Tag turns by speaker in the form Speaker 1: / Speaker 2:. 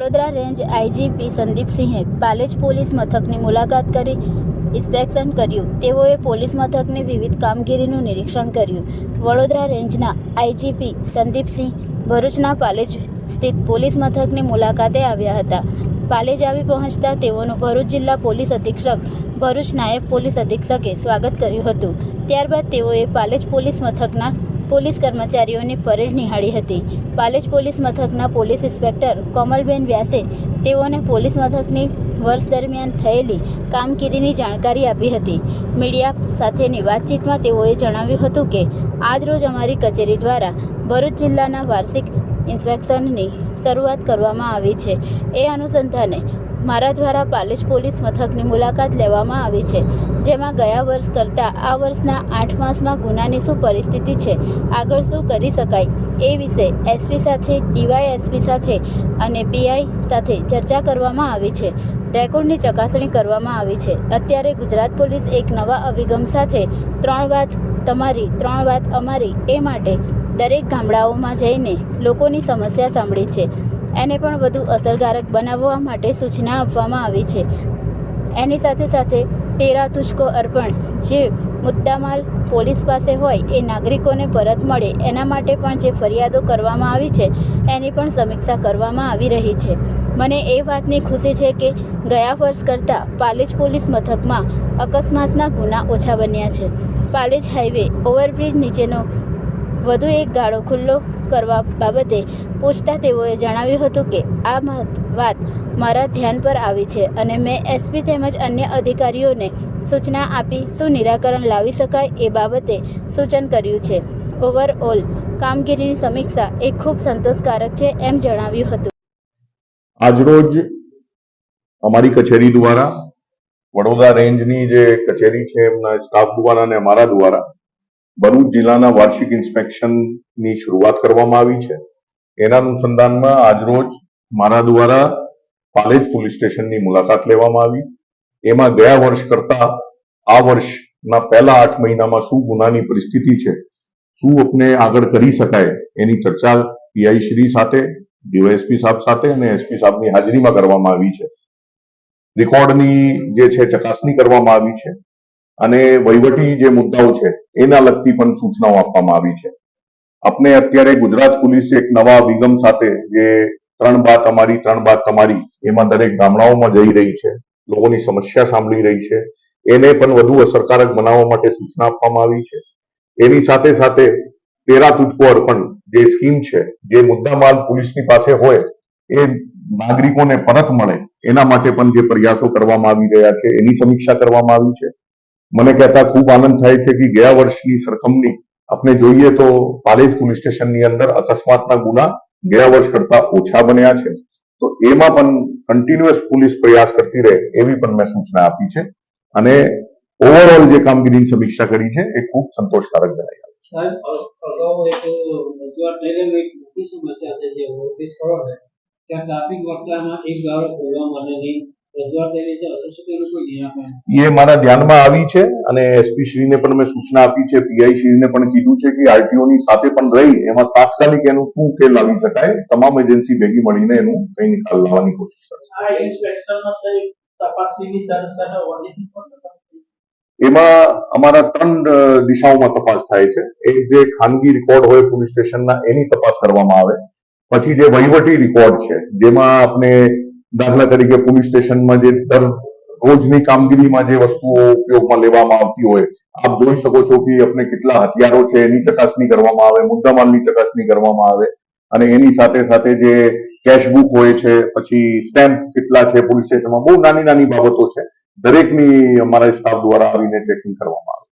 Speaker 1: Vadodara range IGP સંદીપસિંહે Palej police મથકની મુલાકાત કરી ઇન્સ્પેક્શન કર્યું. તેઓએ પોલીસ મથકની વિવિધ કામગીરીનું નિરીક્ષણ કર્યું. વડોદરા રેન્જના આઈજીપી સંદીપસિંહ ભરૂચના પાલેજ સ્થિત પોલીસ મથકની મુલાકાતે આવ્યા હતા. પાલેજ આવી પહોંચતા તેઓનું ભરૂચ જિલ્લા પોલીસ અધિક્ષક ભરૂચ નાયબ પોલીસ અધિક્ષકે સ્વાગત કર્યું હતું. ત્યારબાદ તેઓએ પાલેજ પોલીસ મથકના પોલીસ કર્મચારીઓની પરેડ નિહાળી હતી. પાલેજ પોલીસ મથકના પોલીસ ઇન્સ્પેક્ટર કોમલબેન વ્યાસે તેઓને પોલીસ મથકની વર્ષ દરમિયાન થયેલી કામગીરીની જાણકારી આપી હતી. મીડિયા સાથેની વાતચીતમાં તેઓએ જણાવ્યું હતું કે આજરોજ અમારી કચેરી દ્વારા ભરૂચ જિલ્લાના વાર્ષિક ઇન્સ્પેક્શનની શરૂઆત કરવામાં આવી છે. એ અનુસંધાને મારા દ્વારા પાલેજ પોલીસ મથકની મુલાકાત લેવામાં આવી છે, જેમાં ગયા વર્ષ કરતાં આ વર્ષના આઠ માસમાં ગુનાની શું પરિસ્થિતિ છે, આગળ શું કરી શકાય, એ વિશે એસપી સાથે, ડીવાયએસપી સાથે અને પીઆઈ સાથે ચર્ચા કરવામાં આવી છે. રેકોર્ડની ચકાસણી કરવામાં આવી છે. અત્યારે ગુજરાત પોલીસ એક નવા અભિગમ સાથે ત્રણ વાત તમારી, ત્રણ વાત અમારી, એ માટે દરેક ગામડાઓમાં જઈને લોકોની સમસ્યા સાંભળી છે. એને પણ વધુ અસરકારક બનાવવા માટે સૂચના આપવામાં આવી છે. એની સાથે સાથે તેરા તુષ્કો અર્પણ, જે મુદ્દામાલ પોલીસ પાસે હોય એ નાગરિકોને પરત મળે, એના માટે પણ જે ફરિયાદો કરવામાં આવી છે, એની પણ સમીક્ષા કરવામાં આવી રહી છે. મને એ વાતની ખુશી છે કે ગયા વર્ષ કરતાં પાલેજ પોલીસ મથકમાં અકસ્માતના ગુના ઓછા બન્યા છે. પાલેજ હાઈવે ઓવરબ્રિજ નીચેનો વધુ એક ગાળો ખુલ્લો કરવા બાબતે પૂછતા તેઓએ જણાવ્યું હતું કે, આ વાત મારા ધ્યાન પર આવી છે અને મેં એસપી તેમજ અન્ય અધિકારીઓને સૂચના આપી શું નિરાકરણ લાવી શકાય એ બાબતે સૂચન કર્યું છે. ઓવરઓલ કામગીરીની સમીક્ષા એ ખૂબ સંતોષકારક છે એમ જણાવ્યું હતું.
Speaker 2: આજરોજ અમારી કચેરી દ્વારા વડોદરા રેન્જની જે કચેરી છે એમના સ્ટાફ દ્વારા અને અમારા દ્વારા ભરૂચ જિલ્લાના વાર્ષિક ઇન્સ્પેક્શનની શરૂઆત કરવામાં આવી છે. એના અનુસંધાનમાં આજરોજ મારા દ્વારા પાલેજ પોલીસ સ્ટેશનની મુલાકાત લેવામાં આવી. એમાં ગયા વર્ષ કરતા આ વર્ષના પહેલા આઠ મહિનામાં શું ગુનાની પરિસ્થિતિ છે, શું આપને આગળ કરી શકાય એની ચર્ચા પીઆઈ શ્રી સાથે, ડીવાયએસપી સાહેબ સાથે અને એસપી સાહેબની હાજરીમાં કરવામાં આવી છે. રેકોર્ડની જે છે ચકાસણી કરવામાં આવી છે. અને વહીવટી જે મુદ્દાઓ છે, એના લગતી પણ સૂચનાઓ આપવામાં આવી છે. આપણે અત્યારે ગુજરાત પોલીસ એક નવા વિગમ સાથે જે ત્રણ બાત અમારી, ત્રણ બાત તમારી, એમાં દરેક ગામડાઓમાં જઈ રહી છે, લોકોની સમસ્યા સાંભળી રહી છે. એને પણ વધુ અસરકારક બનાવવા માટે સૂચના આપવામાં આવી છે. એની સાથે સાથે તેરા તુજકો અર્પણ જે સ્કીમ છે, જે મુદ્દામાલ પોલીસની પાસે હોય, એ નાગરિકોને પરત મળે, એના માટે પણ જે પ્રયાસો કરવામાં આવી રહ્યા છે, એની સમીક્ષા કરવામાં આવી છે. મને કહેતા ખૂબ આનંદ થાય છે કે ગયા વર્ષની સરખામણી આપણે જોઈએ તો પાલેજ પોલીસ સ્ટેશનની અંદર અકસ્માતના ગુના ગયા વર્ષ કરતા ઓછા બન્યા છે. તો એમાં પણ કન્ટિન્યુઅસ પોલીસ પ્રયાસ કરતી રહે એવી પણ મેં સૂચના આપી છે. અને ઓવરઓલ જે કામગીરીની સમીક્ષા કરી છે એ ખૂબ સંતોષકારક
Speaker 3: મોટી સમસ્યા છે ટ્રાફિક વક્તામાં એક ગાળો ખોલવા માટેની
Speaker 2: એ મારા ધ્યાનમાં આવી છે અને એસપી શ્રીને પણ મેં સૂચના આપી છે પીઆઈ શ્રીને પણ કીધું છે કે આરટીઓ ની સાથે પણ રહી એમાં તાત્કાલિક એનું શું ઉકેલ લાવી શકાય તમામ એજન્સી ભેગી મળીને એનું કઈ નિકાલ લાવવાની કોશિશ કરશે. એમાં અમારા ત્રણ દિશાઓમાં તપાસ થાય છે. એક જે ખાનગી રેકોર્ડ હોય પોલીસ સ્ટેશનના એની તપાસ કરવામાં આવે. પછી જે વહીવટી રેકોર્ડ છે જેમાં આપણે દાખલા તરીકે પોલીસ સ્ટેશનમાં જે દર રોજની કામગીરીમાં જે વસ્તુઓ ઉપયોગમાં લેવામાં આવતી હોય, આપ જોઈ શકો છો કે આપણે કેટલા હથિયારો છે, એની ચકાસણી કરવામાં આવે, મુદ્દામાલની ચકાસણી કરવામાં આવે અને એની સાથે સાથે જે કેશબુક હોય છે, પછી સ્ટેમ્પ કેટલા છે પોલીસ સ્ટેશનમાં બહુ નાની નાની બાબતો છે. દરેકની અમારા સ્ટાફ દ્વારા આવીને ચેકિંગ કરવામાં આવે.